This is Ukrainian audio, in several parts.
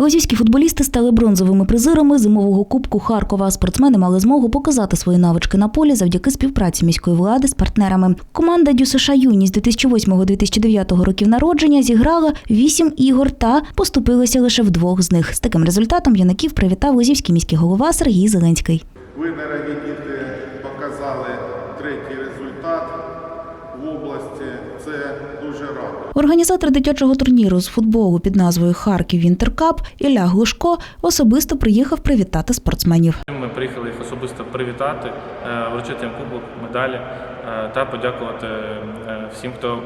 Лозівські футболісти стали бронзовими призерами зимового кубку Харкова. Спортсмени мали змогу показати свої навички на полі завдяки співпраці міської влади з партнерами. Команда Дю США Юність 2008-2009 років народження зіграла вісім ігор та поступилася лише в двох з них. З таким результатом юнаків привітав Лозівський міський голова Сергій Зеленський. Ви, дорогі діти, показали третій результат в області. Це дуже радо. Організатор дитячого турніру з футболу під назвою Харків Вінтеркап Ілля Глушко особисто приїхав привітати спортсменів. Ми приїхали їх особисто привітати, е, вручити їм кубок, медалі е, та подякувати е, всім, хто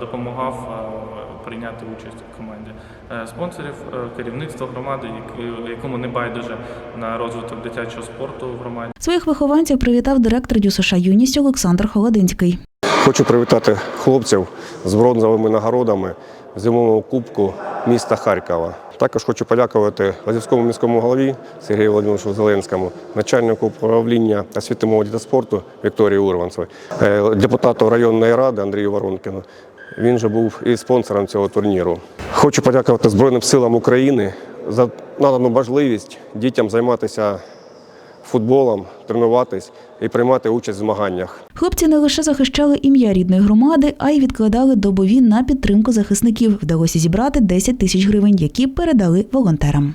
допомагав прийняти участь в команді. Спонсорів, керівництва громади, які- якому не байдуже на розвиток дитячого спорту в громаді. Своїх вихованців привітав директор Дю США Юність Олександр Холодинський. Хочу привітати хлопців з бронзовими нагородами в зимовому кубку міста Харкова. Також хочу подякувати Лазівському міському голові Сергію Володимировичу Зеленському, начальнику управління освіти молоді та спорту Вікторії Урванцевій, е, депутату районної ради Андрію Воронкіну. Він же був і спонсором цього турніру. Хочу подякувати Збройним силам України за надану можливість дітям займатися футболом, тренуватись і приймати участь в змаганнях. Хлопці не лише захищали ім'я рідної громади, а й відкладали добові на підтримку захисників. Вдалося зібрати 10 тисяч гривень, які передали волонтерам.